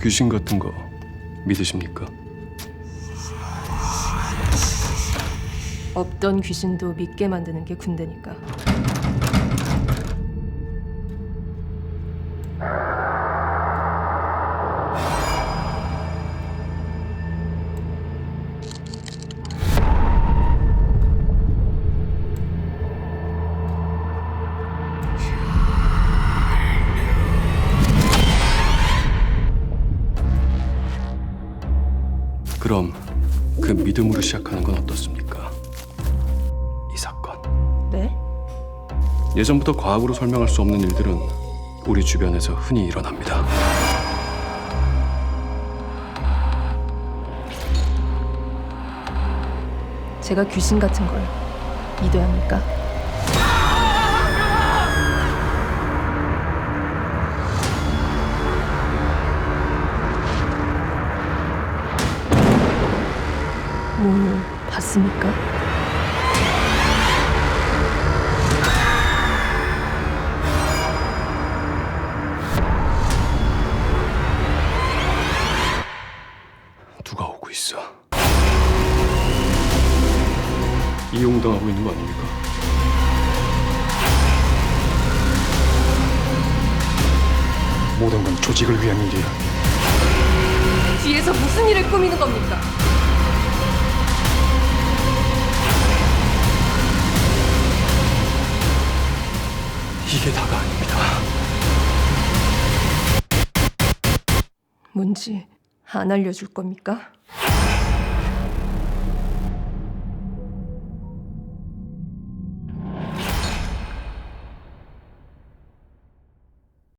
귀신 같은 거 믿으십니까? 없던 귀신도 믿게 만드는 게 군대니까. 그럼 그 믿음으로 시작하는 건 어떻습니까? 이 사건. 네? 예전부터 과학으로 설명할 수 없는 일들은 우리 주변에서 흔히 일어납니다. 제가 귀신 같은 걸 믿어야 합니까? 뭘 봤습니까? 누가 오고 있어? 이용당하고 있는 거 아닙니까? 모든 건 조직을 위한 일이야. 뒤에서 무슨 일을 꾸미는 겁니까? 이게 다가 아닙니다. 뭔지 안 알려줄 겁니까?